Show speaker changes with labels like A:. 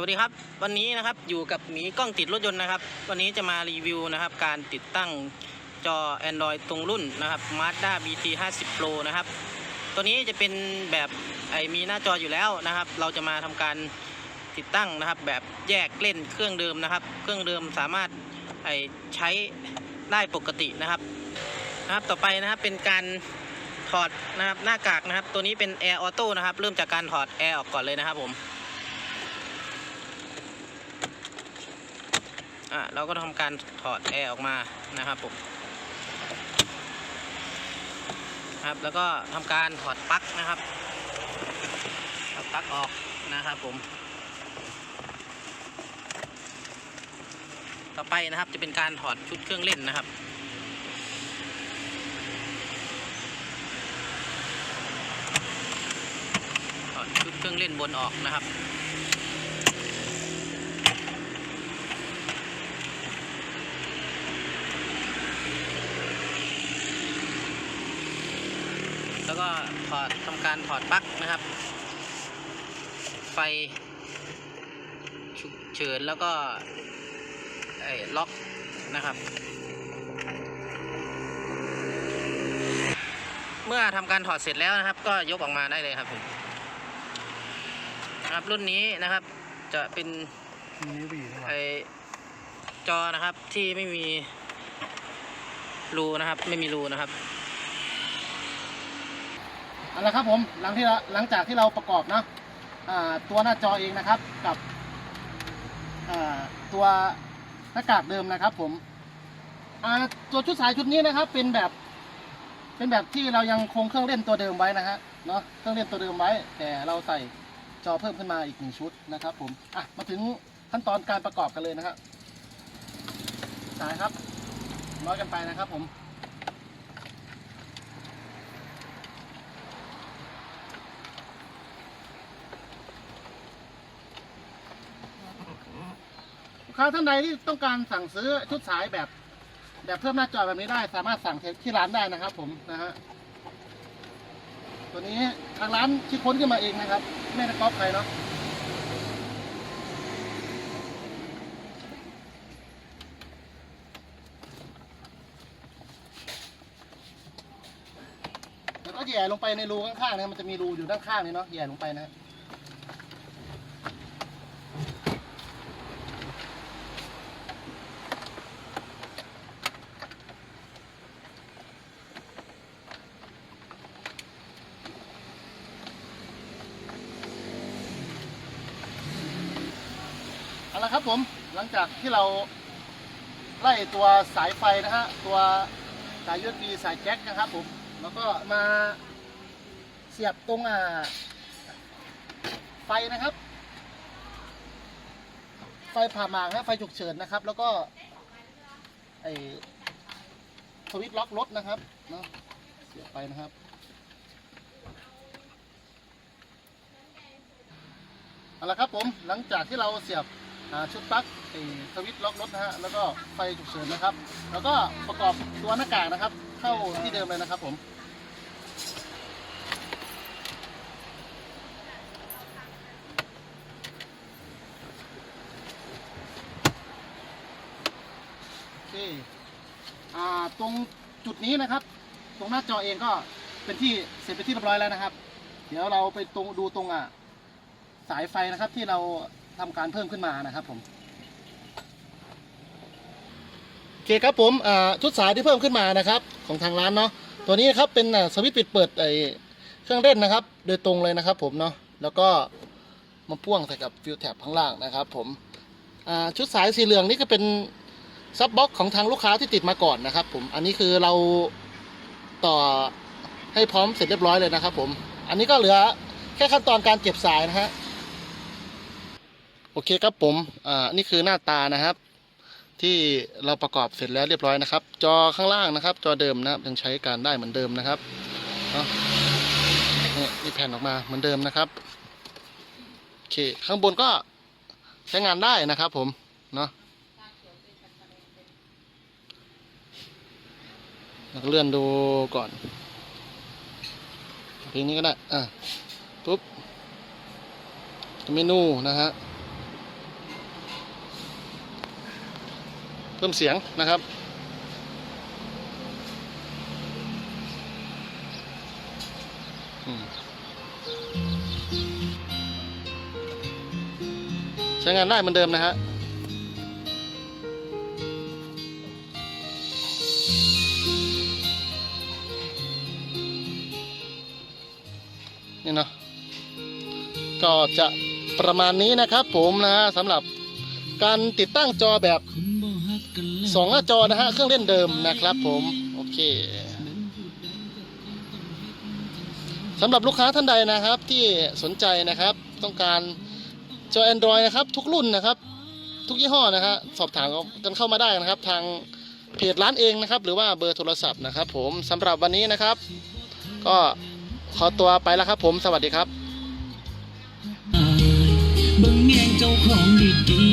A: วัสดีครับ วันนี้นะครับอยู่กับหมีกล้องติดรถยนต์นะครับ วันนี้จะมารีวิวนะครับ การติดตั้งจอ Android ตรงรุ่นนะครับ Mazda BT 50 Pro นะครับ ตัวนี้จะเป็นแบบไอมีหน้าจออยู่แล้วนะครับ เราจะมาทำการติดตั้งนะครับ แบบแยกเล่นเครื่องเดิมนะครับ เครื่องเดิมสามารถไอใช้ได้ปกตินะครับนะครับ ต่อไปนะครับเป็นการถอดนะครับหน้ากากนะครับ ตัวนี้เป็น Air Auto นะครับ เริ่มจากการถอดแอร์ออกก่อนเลยนะครับผม อะเราก็ทำการถอดแอร์ออกมานะครับผมครับแล้วก็ทำการถอดปลั๊กนะครับถอดปลั๊กออกนะครับผม ต่อไปนะครับจะเป็นการถอดชุดเครื่องเล่นนะครับถอดชุดเครื่องเล่นบนออกนะครับ ก็ถอดทำการถอดปลั๊กนะครับ ไฟฉุกเฉินแล้วก็ล็อกนะครับ เมื่อทำการถอดเสร็จแล้วนะครับ ก็ยกออกมาได้เลยครับผมนะครับรุ่นนี้นะครับจะเป็นไอจอนะครับที่ไม่มีรูนะครับ ไม่มีรูนะครับ
B: เอาละครับผมหลังที่เราหลังจากที่เราประกอบเนอะตัวหน้าจอเองนะครับกับตัวหน้ากากเดิมนะครับผมตัวชุดสายชุดนี้นะครับเป็นแบบเป็นแบบที่เรายังคงเครื่องเล่นตัวเดิมไว้นะฮะเนาะเครื่องเล่นตัวเดิมไว้ แต่เราใส่จอเพิ่มขึ้นมาอีกหนึ่งชุดนะครับผมอะมาถึงขั้นตอนการประกอบกันเลยนะครับสายครับร้อยกันไปนะครับผม ค้าท่านใดที่ต้องการสั่งซื้อชุดสายแบบ แบบเพิ่มหน้าจอแบบนี้ได้ สามารถสั่งที่ร้านได้นะครับ ผมนะฮะตัวนี้ทางร้านคิดค้นขึ้นมาเองนะครับไม่ได้ก๊อปใครเนาะแล้วก็แย่ลงไปในรูข้างๆนะมันจะมีรูอยู่ด้านข้างนี่เนาะแย่ลงไปนะ ฮะครับผมหลังจากที่เราไล่ตัวสายไฟนะฮะตัวสาย USB สายแจ็คนะครับผมแล้วก็มาเสียบตรงอ่าไฟนะครับ ไฟผ่าหมากนะไฟฉุกเฉินนะครับ แล้วก็ไอสวิตช์ล็อกรถนะครับเนาะเสียบไปนะครับเอาละครับผมหลังจากที่เราเสียบ ชุดปลั๊กสวิตช์ล็อกรถนะฮะแล้วก็ไฟฉุกเฉินนะครับ แล้วก็ประกอบตัวหน้ากากนะครับ เข้าที่เดิมเลยนะครับผมโอเคตรงจุดนี้นะครับ ตรงหน้าจอเองก็เป็นที่เสร็จไปนที่เรียบร้อยแล้วนะครับ เดี๋ยวเราไปตรงดูตรงอะสายไฟนะครับที่เรา ทำการเพิ่มขึ้นมานะครับผมโอเคครับผมชุดสายที่เพิ่มขึ้นมานะครับของทางร้านเนาะตัวนี้ครับเป็นสวิตช์ปิดเปิดไอเครื่องเล่นนะครับ โดยตรงเลยนะครับผมเนาะแล้วก็มาพ่วงใส่กับฟิวแท็บข้างล่างนะครับ ผมชุดสายสีเหลืองนี่ก็เป็นซับบ็อกของทางลูกค้าที่ติดมาก่อนนะครับ ผมอันนี้คือเราต่อให้พร้อมเสร็จเรียบร้อยเลยนะครับ ผม อันนี้ก็เหลือแค่ขั้นตอนการเก็บสายนะฮะ อเคครับผมอ่านี่คือหน้าตานะครับ ที่เราประกอบเสร็จแล้วเรียบร้อยนะครับ จอข้างล่างนะครับ จอเดิมนะครับยังใช้การได้เหมือนเดิมนะครับเนาะนี่นี่แผ่นออกมาเหมือนเดิมนะครับโอเคข้างบนก็ใช้งานได้นะครับผมเนาะเลื่อนดูก่อนเพลงนี้ก็ได้อะปุ๊บเมนูนะฮะ เพิ่มเสียงนะครับใช้งานได้เหมือนเดิมนะฮะนี่เนาะก็จะประมาณนี้นะครับผมนะฮะสำหรับการติดตั้งจอแบบ สองหน้าจอนะฮะ เครื่องเล่นเดิมนะครับผม โอเคสำหรับลูกค้าท่านใดนะครับที่สนใจนะครับ ต้องการจอ Android นะครับ ทุกรุ่นนะครับ ทุกยี่ห้อนะฮะสอบถามกันเข้ามาได้นะครับ ทางเพจร้านเองนะครับ หรือว่าเบอร์โทรศัพท์นะครับ ผมสำหรับวันนี้นะครับ ก็ขอตัวไปแล้วครับผมสวัสดีครับ
C: บิ่งแยงเจ้าของดี